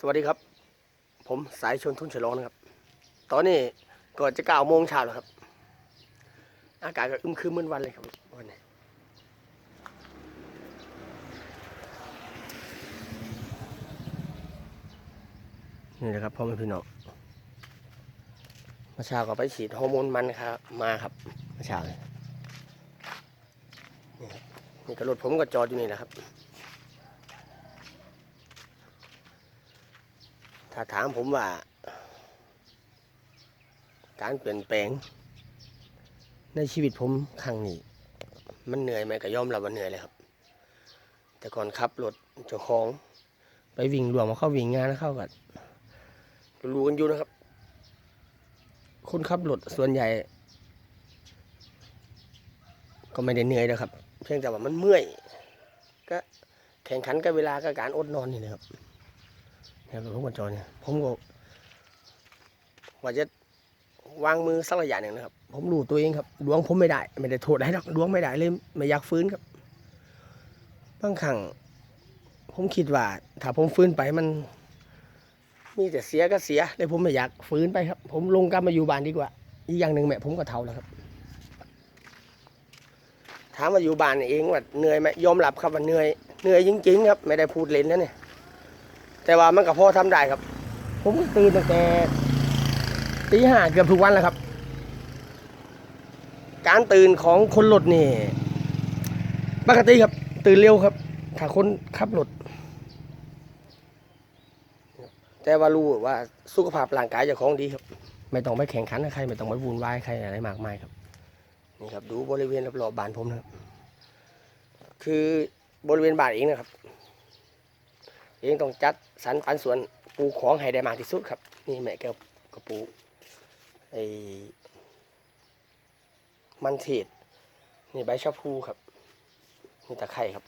สวัสดีครับ ผมสายชนทุนฉลองนะครับ ตอนนี้ก่อนจะเก้าโมงเช้าแล้วครับ อากาศก็อึมครึมเหมือนวันเลยครับวันนี้นี่นะครับพ่อแม่พี่น้องมื่อเช้าก็ไปฉีดฮอร์โมนมันครับมาครับมื่อเช้าเลยนี่ครับนี่ก็รถผมก็จอดอยู่นี่แหละครับ ถ้าถามผมว่า การเปลี่ยนแปลง ในชีวิตผมครั้งนี้ มันเหนื่อยไหมก็ยอมรับว่าเหนื่อยเลยครับ แต่ก่อนขับรถเจ้าของ ไปวิ่งรวมมาเข้าวิ่งงานแล้วเข้ากันรู้กันอยู่นะครับ คนขับรถส่วนใหญ่ ก็ไม่ได้เหนื่อยนะครับ เพียงแต่ว่ามันเมื่อย ก็แข่งขันกับเวลากับการอดนอนนี่นะครับ เนี่ยรถผมกับจอเนี่ยผมก็ว่าจะวางมือสักระยะหนึ่งนะครับ ผมรู้ตัวเองครับดวงผมไม่ได้ ไม่ได้โทษอะไรหรอกดวงไม่ได้เลยไม่อยากฟื้นครับบางครั้งผมคิดว่า ถ้าผมฟื้นไปมัน มีแต่เสียก็เสียเลยผมไม่อยากฟื้นไปครับ ผมลงกลับมาอยู่บ้านดีกว่า อีกอย่างหนึ่งแม่ผมก็เท่าแล้วครับถามว่าอยู่บ้านเองว่าเหนื่อยไหมยอมรับครับว่าเหนื่อยเหนื่อยจริงๆครับ ไม่ได้พูดเล่นนะเนี่ย แต่ว่ามันก็พอทำได้ครับ ผมตื่นตั้งแต่ตีห้าเกือบทุกวันแล้วครับ การตื่นของคนรถนี่ปกติครับ ตื่นเร็วครับ ถ้าคนขับรถแต่ว่ารู้ว่าสุขภาพร่างกายจ้าของดีครับ ไม่ต้องไปแข่งขันกับใคร ไม่ต้องไปวุ่นวายใครอะไรมากมายครับนี่ครับ ดูบริเวณรอบๆบ้านผมนะครับ คือบริเวณบ้านเองนะครับ เองต้องจัดสรรปันส่วนปลูกของให้ได้มากที่สุดครับ นี่แม่แกก็ปูไอ้มันเทศนี่ใบชะพูครับนี่ตะไคร่ครับ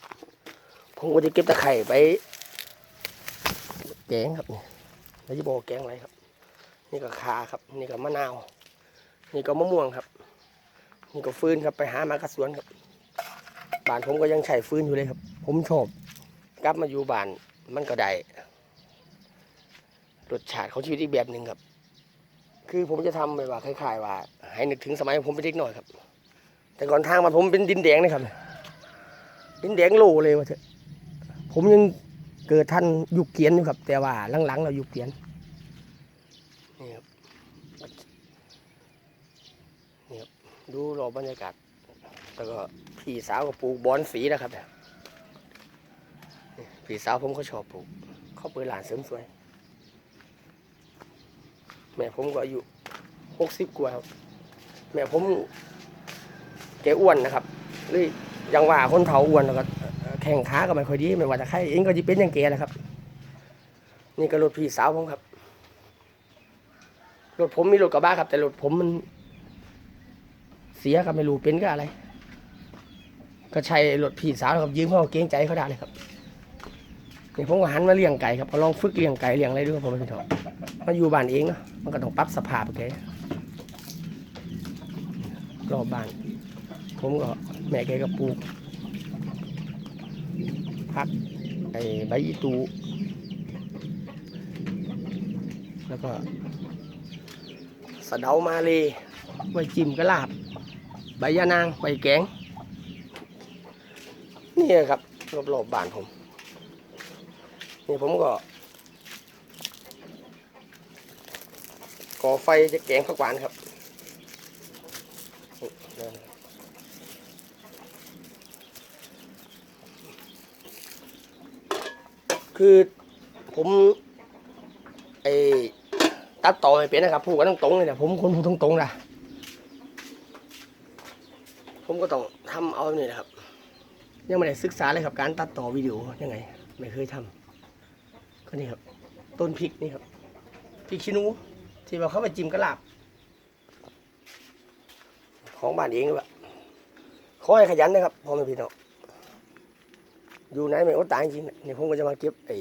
ผมก็จะเก็บตะไคร่ไปแกงครับนี่แล้วจะบอกแกงอะไรครับ นี่ก็คาครับ นี่ก็มะนาว นี่ก็มะม่วงครับ นี่ก็ฟืนครับไปหามากระสวนครับบ้านผมก็ยังใช้ฟืนอยู่เลยครับ ผมชอบกลับมาอยู่บ้าน มันก็ได้รสชาติของชีวิตอีกแบบหนึ่งครับ คือผมจะทำแบบว่าคล้ายๆว่า ให้นึกถึงสมัยผมเป็นเด็กหน่อยครับ แต่ก่อนทางมาผมเป็นดินแดงนะครับ ดินแดงโลเลยว่าเถอะผมยังเกิดท่านยุคเกียนอยู่ครับ แต่ว่าหลังๆเรายุคเกียนนี่ครับนี่ครับดูรอบบรรยากาศแล้วก็พี่สาวก็ปลูกบอนสีนะครับเนี่ย พี่สาวผมก็ชอบปลูกเขาเปิดร้านเสริมสวย แม่ผมก็อายุหกสิบกว่าแม่ผมแกอ้วนนะครับหรือยังว่าคนเฒ่าอ้วนแล้วก็แข่งขาก็ไม่ค่อยดีไม่ว่าจะใครเองก็จะเป็นอย่างแกแหละครับ นี่ก็รถพี่สาวผมครับรถผมมีรถกระบะครับ แต่รถผมมัน เสียครับไม่รู้เป็นก็อะไร ก็ใช้รถพี่สาวครับยืมเขาเกรงใจเขาได้เลยครับ นี่ผมก็หันมาเลี้ยงไก่ครับเอาลองฝึกเลี้ยงไก่เลี้ยงอะไรด้วยผมพี่น้องมาอยู่บ้านเองเนาะมันก็ต้องปรับสภาพแกรอบบ้าน ผมก็แม่แกก็ปลูกพักไอ้ใบอีตู แล้วก็สะเดามาเลยไว้จิ้มกระลาบ ใบยานางใบแกงนี่ครับรอบๆบ้านผม นี่ผมก็ก่อไฟจะแกงผักหวานครับคือผมไอ้ตัดต่อไม่เป็นนะครับพูดกันตรงๆเลยนะผมคนพูดตรงๆนะผมก็ต้องทำเอาเนี่ยนะครับ ยังไม่ได้ศึกษาเลยครับการตัดต่อวิดีโอยังไง ไม่เคยทำ ก็นี่ครับ ต้นพริกนี่ครับพริกขี้นูที่ว่าเขาไปจิ้มกระลาบ ของบ้านเองแบบขอให้ขยันนะครับพ่อแม่พี่น้องอยู่ไหนไม่อดตายจริงๆนี่ยผมก็จะมาเก็บไอ้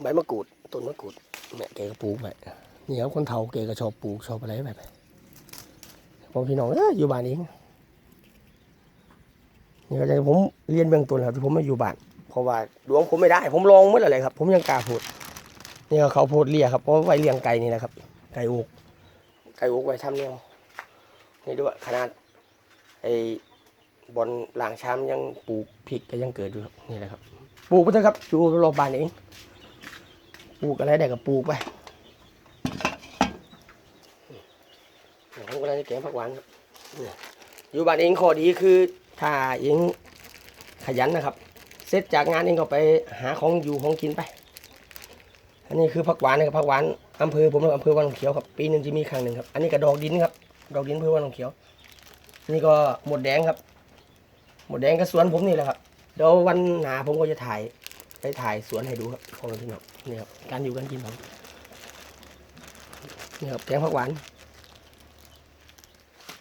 ใบมะกรูดต้นมะกรูดแม่แกก็ปลูกไว้นี่ครับคนเฒ่าแกก็ชอบปลูกชอบอะไรแบบพ่อพี่น้องเอ้ยอยู่บ้านเองนี่ก็จะผมเรียนเบื้องต้นครับที่ผมมาอยู่บ้าน เพราะว่าดวงผมไม่ได้ ผมลองเมื่อไหร่ครับ ผมยังกล้าพูดนี่ก็เขาพูดเลียครับเพราะไว้เลี้ยงไก่นี่นะครับ ไก่อกไก่อกไว้ทำเนี่ยนี่ด้วยขนาดไอ้บอลหลังช้ำยังปลูกพริกก็ยังเกิดอยู่ครับนี่แหละครับ ปลูกไปเถอะครับอยู่รอบบ้านเองปลูกอะไรได้ก็ปลูกไปผมก็เลยแกงผักหวานครับอยู่บ้านเองข้อดีคือถ้าเองขยันนะครับ เสร็จจากงานเองก็ไปหาของอยู่ของกินไป อันนี้คือผักหวานนะครับผักหวานอำเภอผมอำเภอวังน้ำเขียวครับปีหนึ่งจะมีครั้งหนึ่งครับ อันนี้ก็ดอกดินครับ ดอกดินอำเภอวังน้ำเขียว นี่ก็หมดแดงครับ หมดแดงก็สวนผมนี่แหละครับ เดี๋ยววันหนาผมก็จะถ่ายไปถ่ายสวนให้ดูครับของพี่น้องนี่ครับ การอยู่การกินผมนี่ครับแกงผักหวาน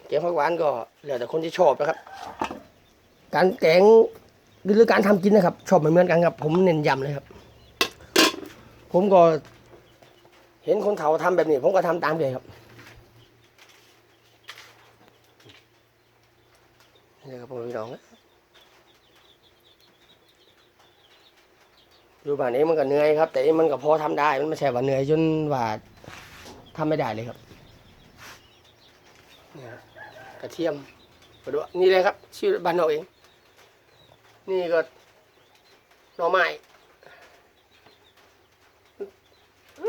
แกงผักหวานก็แล้วแต่คนที่ชอบนะครับ การแกง หรือการทำกินนะครับ ชอบเหมือนกันครับ ผมเน้นย้ำเลยครับ ผมก็ เห็นคนเฒ่าทำแบบนี้ ผมก็ทำตามเลยครับนี่ครับผมพี่น้องนะอยู่บ้านนี้มันก็เหนื่อยครับ แต่มันก็พอทำได้ มันไม่ใช่ว่าเหนื่อยจนว่าทำไม่ได้เลยครับเนี่ยกระเทียมมาดูนี่เลยครับ ชื่อบ้านเราเอง นี่ก็หน่อไม้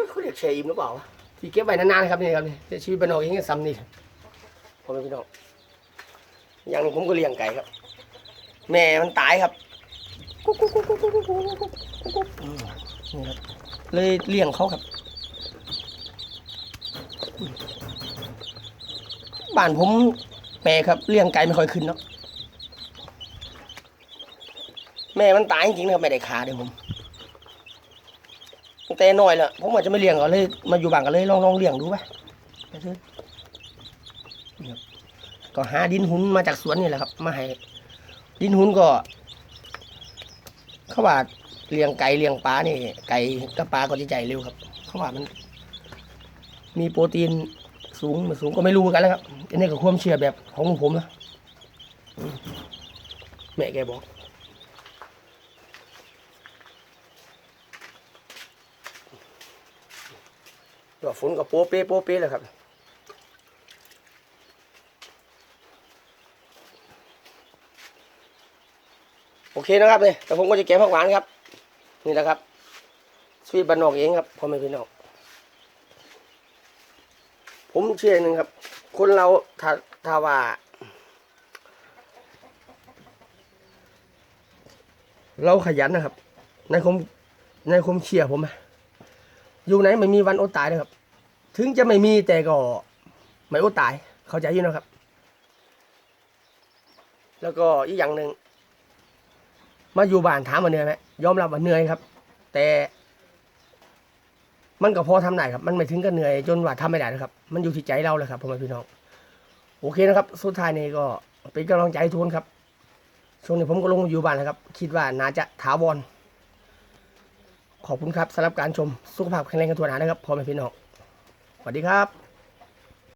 เขาเรียกเชยอิ่มหรือเปล่าวะที่เก็บไว้นานๆครับนี่ครับนี่ชีวิตบ้านนอกเองก็ซ้ำนี่ครับพ่อแม่พี่น้องอย่างหนึงผมก็เลี้ยงไก่ครับ แม่มันตายครับกุ๊กกุ๊กกุ๊กกุ๊กกุ๊กกุ๊กกุ๊กกุ๊กนี่ครับเลยเลี้ยงเขาครับ บ้านผมแปลครับเลี้ยงไก่ไม่ค่อยขึ้นเนาะ แม่มันตายจริงๆนะครับไม่ได้ขาเดี๋ยวผมแต่น้อยแล้วผมอาจจะไม่เลี้ยงก็เลยมาอยู่บ้านก็เลยลองลองเลี้ยงดูไปไปเถอก็หาดินหุนมาจากสวนนี่แหละครับ มาให้ดินหุนก็เขาว่าเลี้ยงไก่เลี้ยงปลานี่ ไก่กับปลาก็จะใจเร็วครับเขาว่ามัน มีโปรตีนสูงไม่สูงก็ไม่รู้กันแล้วครับอันนี้ก็ความเชื่อแบบของผมนะแม่แกบอก ตัวฝนก็โป๊ะเป๊ะโป๊ะเป๊ะเลยครับโอเคนะครับเลยแต่ผมก็จะเก็บผักหวานครับ นี่แหละครับชีวิตบ้านนอกเองครับพ่อแม่พี่น้องผมเชื่อหนึ่งครับ คนเราถ้าถ้าว่า เราขยันนะครับ ในคมในคมเชียร์ผมอะ อยู่ไหนไม่มีวันอดตายนะครับ ถึงจะไม่มีแต่ก็ไม่อดตาย เข้าใจอยู่นะครับ แล้วก็อีกอย่างหนึ่งมาอยู่บ้านถามว่าเหนื่อยไหมยอมรับว่าเหนื่อยครับ แต่มันก็พอทำได้ครับ มันไม่ถึงกับเหนื่อยจนว่าทำไม่ได้นะครับ มันอยู่ที่ใจเราเลยครับพ่อแม่พี่น้อง โอเคนะครับ สุดท้ายนี้ก็เป็นกำลังใจทุกคนครับ ช่วงนี้ผมก็ลงมาอยู่บ้านนะครับ คิดว่าน่าจะถาวร ขอบคุณครับสำหรับการชมสุขภาพแข็งแรงกันทั่วหน้านะครับพ่อแม่พี่น้องสวัสดีครับ